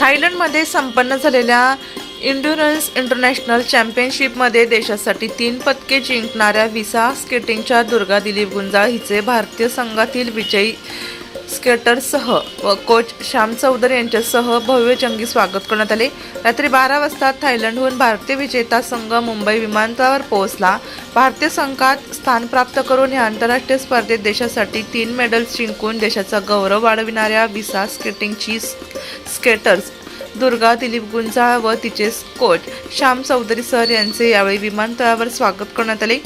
थायलंडमध्ये संपन्न झालेल्या इंड्युरन्स इंटरनॅशनल चॅम्पियनशिपमध्ये देशासाठी तीन पदके जिंकणाऱ्या विसा स्केटिंगच्या दुर्गा दिलीप गुंजाळ हिचे भारतीय संघातील विजयी स्केटरसह व कोच श्याम चौधरी यांच्यासह भव्य जंगी स्वागत करण्यात आले. रात्री बारा वाजता थायलंडहून भारतीय विजेता संघ मुंबई विमानतळावर पोहोचला. भारतीय संघात स्थान प्राप्त करून या आंतरराष्ट्रीय स्पर्धेत देशासाठी तीन मेडल्स जिंकून देशाचा गौरव वाढविणाऱ्या विसा स्केटिंगची स्केटर्स दुर्गा दिलीप गुंजाळ व तिचे कोच श्याम चौधरी सर यांचे यावेळी विमानतळावर स्वागत करण्यात आले.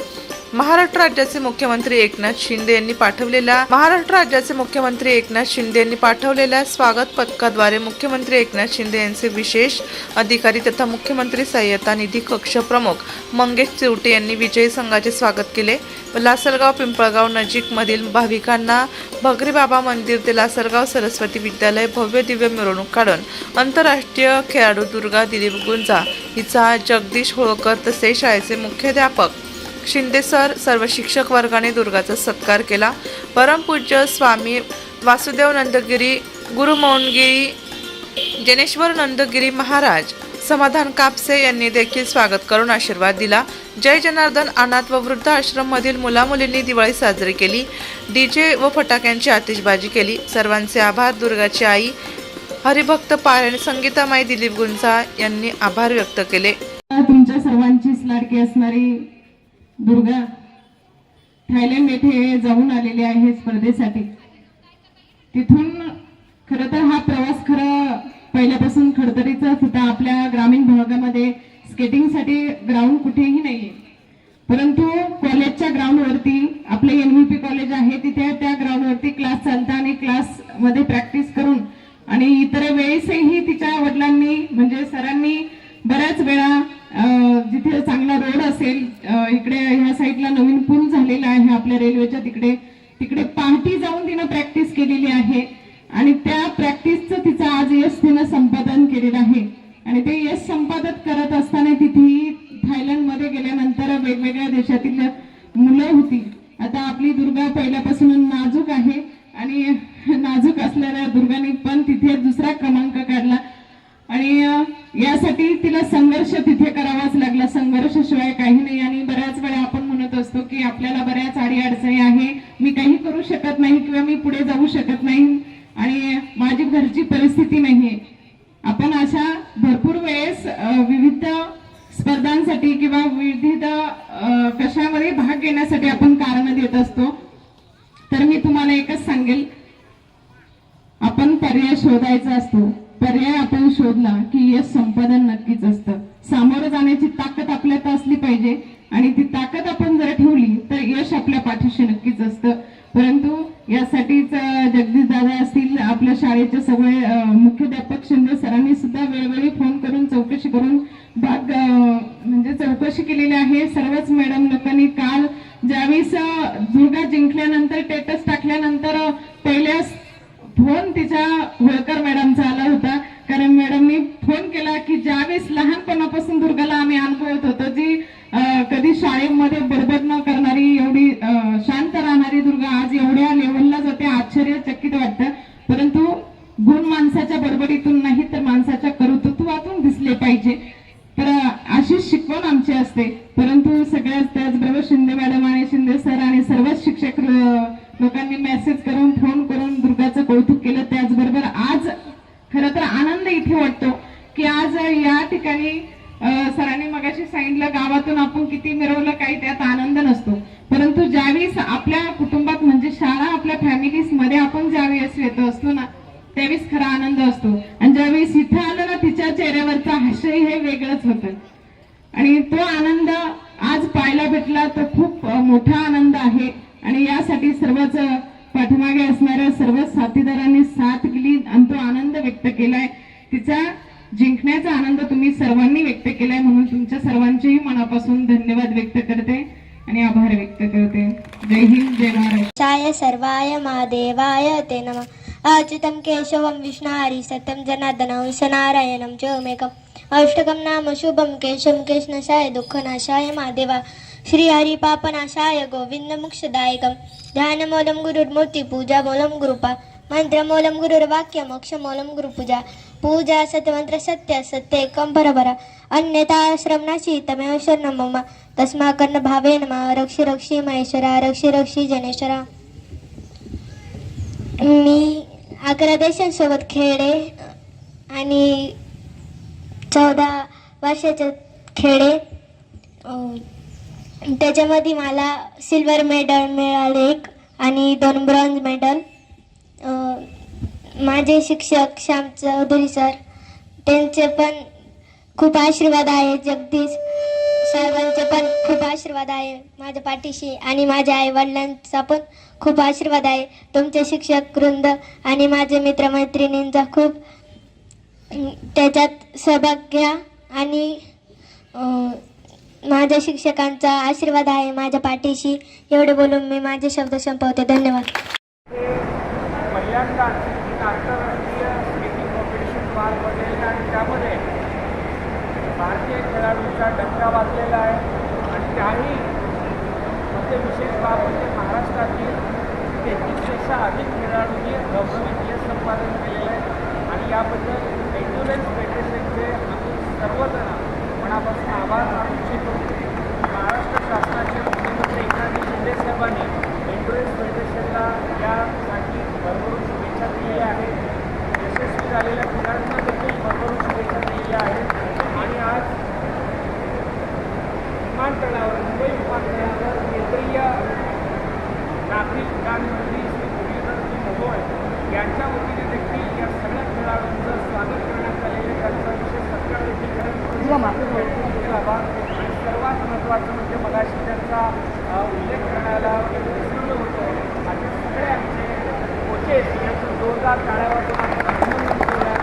महाराष्ट्र राज्याचे मुख्यमंत्री एकनाथ शिंदे यांनी पाठवलेल्या महाराष्ट्र राज्याचे मुख्यमंत्री एकनाथ शिंदे यांनी पाठवलेल्या स्वागत पथकाद्वारे मुख्यमंत्री एकनाथ शिंदे यांचे विशेष अधिकारी तथा मुख्यमंत्री सहाय्यता निधी कक्ष प्रमुख मंगेश चिवटे यांनी विजयी संघाचे स्वागत केले. लासलगाव पिंपळगाव नजीक मधील भाविकांना भगरी बाबा मंदिर ते लासलगाव सरस्वती विद्यालय भव्य दिव्य मिरवणूक काढून आंतरराष्ट्रीय खेळाडू दुर्गा दिलीप गुंजा हिचा जगदीश होळकर तसेच शाळेचे मुख्याध्यापक शिंदे सर सर्व शिक्षक वर्गाने दुर्गाचा सत्कार केला. परमपूज्य स्वामी वासुदेव नंदगिरी गुरु मौनगिरी जनेश्वर नंदगिरी महाराज समाधान कापसे यांनी देखील स्वागत करून आशीर्वाद दिला. जय जनार्दन अनाथ व वृद्ध आश्रम मधील मुलामुलींनी दिवाळी साजरी केली. डीजे व फटाक्यांची आतिषबाजी केली. सर्वांचे आभार. दुर्गाची आई हरिभक्त पारायण संगीतामाई दिलीप गुंजा यांनी आभार व्यक्त केले. तुमच्या सर्वांचीच लाडकी असणारी दुर्गा थायलंड येथे जाऊन आलेले आहे स्पर्धेसाठी. तिथून खरं तर हा प्रवास खरं पहिल्यापासून खडतरीचाच होता आपल्या ग्रामीण भागामध्ये स्केटिंगसाठी ग्राउंड कुठेही नाहीये. परंतु कॉलेजच्या ग्राउंडवरती आपले एनव्हीपी कॉलेज आहे तिथे त्या ग्राउंडवरती क्लास चालतात. आणि त्या प्रॅक्टिसचं तिचं आज यश तिनं संपादन केलेलं आहे. आणि ते यश संपादन करत असताना तिथे थायलंडमध्ये गेल्यानंतर वेगवेगळ्या देशातील मुलं होती. आता आपली दुर्गा पहिल्यापासून नाजूक आहे आणि नाजूक असलेल्या दुर्गाने पण तिथे दुसरा क्रमांक काढला. आणि यासाठी तिला संघर्ष तिथे करावाच लागला. संघर्षाशिवाय काही नाही. आणि बऱ्याच वेळा आपण म्हणत असतो की आपल्याला बऱ्याच आडी अडचणी आहे. मी काही करू शकत नाही किंवा मी पुढे जाऊ शकत नाही. आणि माझी घरची परिस्थिती नाहीये. आपण अशा भरपूर वेळेस विविध स्पर्धांसाठी किंवा विविध कशामध्ये भाग घेण्यासाठी आपण कारण देत असतो. तर मी तुम्हाला एकच सांगेल. आपण पर्याय शोधायचा असतो. पर्याय आपण शोधला की यश संपादन नक्कीच असतं. सामोरं जाण्याची ताकद आपल्यात असली पाहिजे आणि ती ताकद आपण जर ठेवली तर यश आपल्या पाठीशी नक्कीच असतं. परंतु यासाठीच जगदीश दादा असतील आपल्या शाळेचे सगळे मुख्याध्यापक शिंदे सरांनी सुद्धा वेळोवेळी फोन करून चौकशी करून भाग म्हणजे चौकशी केलेली आहे. सर्वच मॅडम लोकांनी काल ज्यावेळेस दुर्गा जिंकल्यानंतर टेटस टाकल्यानंतर अं, पहिल्या फोन तिच्या तर अशी शिकवण आमची असते. परंतु सगळ्याच त्याचबरोबर शिंदे मॅडम आणि शिंदे सर आणि सर्वच शिक्षक लोकांनी मेसेज करून फोन करून दुर्गाचं कौतुक केलं. त्याचबरोबर आज खर तर आनंद इथे वाटतो की आज या ठिकाणी सरांनी मगाशी सांगितलं गावातून आपण किती मिरवलं काही त्यात आनंद नसतो. परंतु ज्यावेळेस आपल्या पाठीमागे असणाऱ्या सर्व साथीदारांनी साथ दिली आणि तो आनंद व्यक्त केलाय. तिचा जिंकण्याचा आनंद तुम्ही सर्वांनी व्यक्त केलाय म्हणून तुमच्या सर्वांचेही मनापासून धन्यवाद व्यक्त करते आणि आभार व्यक्त करते. जय हिंद जय महाराष्ट्र शाय सर्वाय महादेवाय ते नम. अच्युतम केशवम विष्णारी सत्यम जनार्दनं सनारायणम च अष्टकम नाम शुभम केशम केशनशाय दुःखनाशाय महादेवा. श्रीहरिपापनाशाय गोविन्दमुक्षदायकं ध्यानमूलं गुरुर्मूर्तिपूजामूलं गुरुपा मंत्रमूलं गुरुर्वाक्यम् अक्षमूलं गुरुपूजा पूजा सत्यमंत्र सत्य सत्य एकं परपरा अन्यथा श्रवणाशी तमेव शरणं मम तस्माकर्ण भावेन मा रक्षि रक्षि महेश्वरा रक्षि रक्षि जनेश्वरा मी अकरा देशांसोबत खेळले आणि चौदा वर्षाचे खेळले. त्याच्यामध्ये मला सिल्वर मेडल मिळाले एक आणि दोन ब्रॉन्झ मेडल माझे शिक्षक श्याम चौधरी सर त्यांचे पण खूप आशीर्वाद आहे. जगदीश साहेबांचे पण खूप आशीर्वाद आहे माझ्या पाठीशी आणि माझ्या आई वडिलांचा पण खूप आशीर्वाद आहे. तुमचे शिक्षक वृंद आणि माझे मित्रमैत्रिणींचा खूप त्याच्यात सहभाग घ्या आणि माझ्या शिक्षकांचा आशीर्वाद आहे माझ्या पाठीशी. एवढे बोलून मी माझे शब्द संपवते. धन्यवाद. पहिल्यांदाच आंतरराष्ट्रीय स्केटिंग कॉम्पिटिशन पार पडलेलं आणि त्यामध्ये भारतीय खेळाडूंचा डंका वाजलेला आहे. आणि त्याही म्हणजे विशेष बाब म्हणजे महाराष्ट्रातील तेहतीसपेक्षा अधिक खेळाडूंनी गौरवीय संपादन केलेलं आहे. आणि याबद्दल एन्ड्युरन्स फेडरेशनचे आम्ही सर्वजण मनापासून आभार मानतो इच्छितो महाराष्ट्र शासनाचे मुख्यमंत्री एकनाथ शिंदे साहेबांनी एन्ड्युरन्स फेडरेशनला यासाठी भरभरून शुभेच्छा दिलेल्या आहेत यशस्वी झालेल्या खेळाडूंना देखील भरभरून शुभेच्छा दिलेल्या आहेत आणि आज विमानतळावर मुंबई विमानतळावर केंद्रीय नागरिक उड्डाण श्री मुरलीधरजी मोहोळ यांच्या वतीने देखील या सगळ्या खेळाडूंचं स्वागत करण्यात आलेलं त्यांचा विशेष सत्कार देखील करण्यात आभार आणि सर्वात महत्त्वाचं म्हणजे मगाशी त्यांचा उल्लेख करण्याला विसरलं होतो. आणि सगळ्यांचे कोचेस यांचं जोरदार टाळ्यावर वाजवून आपण अभिनंदन करूया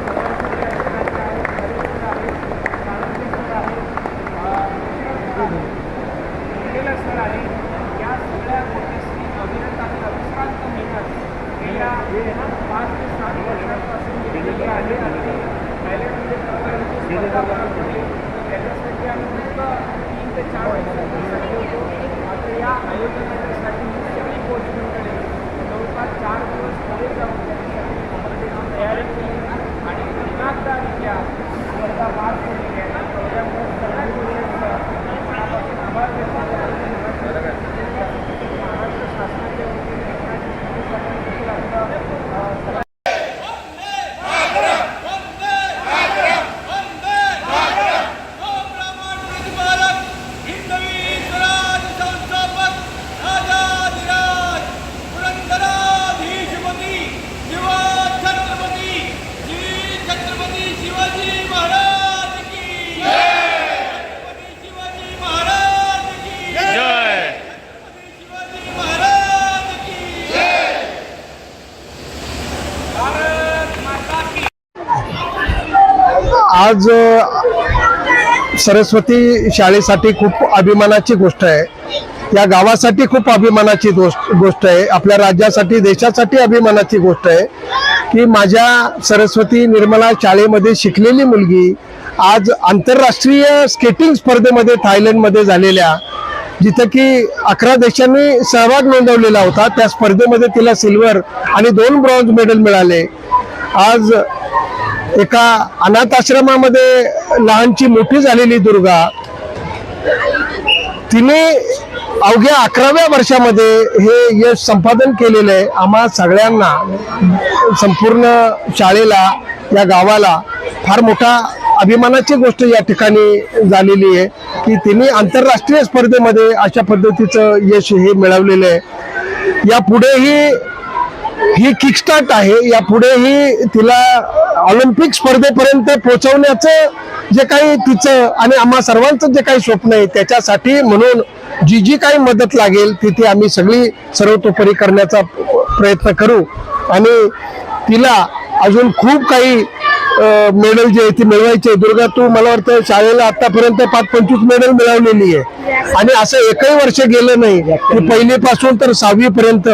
सगळ्यांचे जे अधिकारी आहेत, हरिसर आहेत, साळुंखे सर आहेत, अ, कृष्ण सर आहेत, मंगेला सर आहे या सगळ्या कोचेसनी अविरत आणि अविश्रांत मेहनत गेल्या पाच ते सात वर्षांपासून केलेली आहे आणि थायलंडमध्ये प्रकारांची स्पर्धा पार पडली त्याच्यासाठी आम्ही नुसतं तीन ते चार वर्षांसाठी होतो मात्र या आयोजनाच्यासाठी सगळी कोच जवळपास चार दिवस पुढे जाऊन त्याच्यासाठी कॉम्पिटिशन तयारी केली आणि दिमागदारीत्या स्पर्धा पार पडली आहे त्याच्यामुळे सगळ्या कोचेसचं मनापासून आभार व्यक्त करतो महाराष्ट्र शासनाच्या वतीने एकनाथ शिंदे साहेबांनी देखील आपलं अ, सगळ्या हिंदवी स्वराज संस्थापक राजाधिराज पुरंदराधीशपती शिवाज छत्रपती श्री छत्रपती शिवाजी महाराज की छत्रपती शिवाजी महाराज की छत्रपती शिवाजी महाराज की भारत माता की आज सरस्वती शाळेसाठी खूप अभिमानाची गोष्ट आहे. या गावासाठी खूप अभिमानाची गोष्ट आहे. आपल्या राज्यासाठी देशासाठी अभिमानाची गोष्ट आहे की माझ्या सरस्वती निर्मला शाळेमध्ये शिकलेली मुलगी आज आंतरराष्ट्रीय स्केटिंग स्पर्धेमध्ये थायलंडमध्ये झालेल्या जिथं की अकरा देशांनी सहभाग नोंदवलेला होता. त्या स्पर्धेमध्ये तिला सिल्वर आणि दोन ब्रॉन्झ मेडल मिळाले. आज एका अनाथ आश्रमामध्ये लहानची मोठी झालेली दुर्गा तिने अवघ्या अकराव्या वर्षामध्ये हे यश संपादन केलेलं आहे. आम्हा सगळ्यांना संपूर्ण शाळेला या गावाला फार मोठा अभिमानाची गोष्ट या ठिकाणी झालेली आहे की तिने आंतरराष्ट्रीय स्पर्धेमध्ये अशा पद्धतीचं यश हे मिळवलेलं आहे. यापुढेही ही किकस्टार्ट आहे. यापुढेही तिला ऑलिम्पिक स्पर्धेपर्यंत पोहोचवण्याचं जे काही तिचं आणि आम्हा सर्वांचं जे काही स्वप्न आहे त्याच्यासाठी म्हणून जी जी काही मदत लागेल तिथे आम्ही सगळी सर्वतोपरी करण्याचा प्रयत्न करू. आणि तिला अजून खूप काही मेडल जे आहे ती मिळवायची आहे. दुर्गा तू मला वाटतं शाळेला आतापर्यंत पाच पंचवीस मेडल मिळवलेली आहे. आणि असं एकही वर्ष गेलं नाही. की पहिलीपासून तर सहावी पर्यंत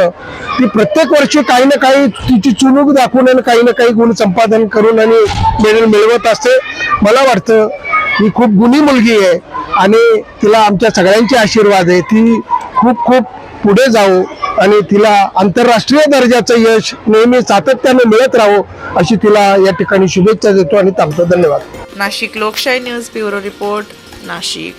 ती प्रत्येक वर्षी काही ना काही तिची चुनूक दाखवून आणि काही ना काही गुण संपादन करून आणि मेडल मिळवत असते. मला वाटतं ही खूप गुणी मुलगी आहे आणि तिला आमच्या सगळ्यांचे आशीर्वाद आहे. ती खूप खूप पुढे जाऊ. आणि तिला आंतरराष्ट्रीय दर्जाचं यश नेहमी सातत्याने मिळत राहो अशी तिला या ठिकाणी शुभेच्छा देतो आणि थांबतो. धन्यवाद. नाशिक लोकशाही न्यूज ब्युरो रिपोर्ट नाशिक.